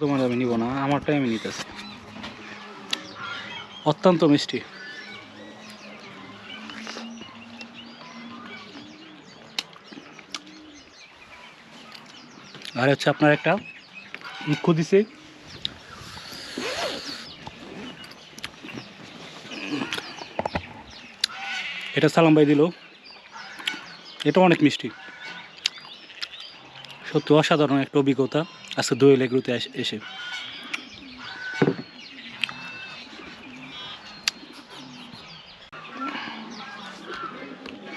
তোমার আমি নিব না আমারটাই আমি নিতেছি। অত্যন্ত মিষ্টি। আর হচ্ছে আপনার একটা ইক্ষু দিছে। এটা সালাম ভাই দিল। এটা অনেক মিষ্টি। সত্যি অসাধারণ একটা অভিজ্ঞতা আজকে দোয়েল এগুলোতে এসে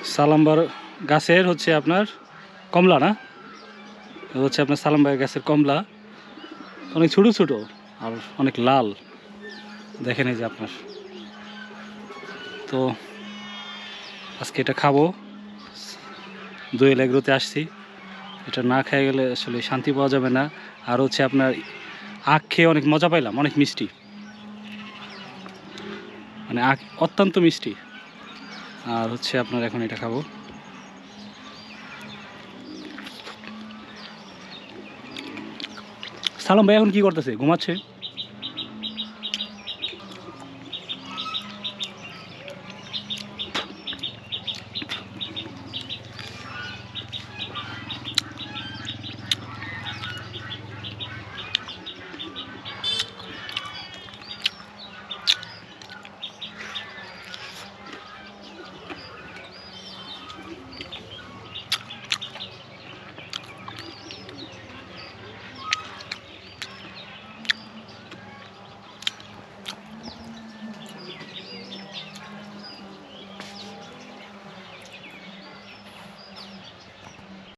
সালাম্বার গাছের হচ্ছে আপনার কমলা না? হচ্ছে আপনার সালাম্বার গাছের কমলা। অনেক ছোটো ছোটো আর অনেক লাল। দেখেন এই যে আপনার। তো আজকে এটা খাব। দোয়েল এগুলোতে আসছি। এটা না খেয়ে গেলে আসলে শান্তি পাওয়া যাবে না। আর হচ্ছে আপনার আখ খেয়ে অনেক মজা পাইলাম, অনেক মিষ্টি। মানে আখ অত্যন্ত মিষ্টি। আর হচ্ছে আপনার এখন এটা খাব। সালাম ভাই এখন কি করতেছে? ঘুমাচ্ছে?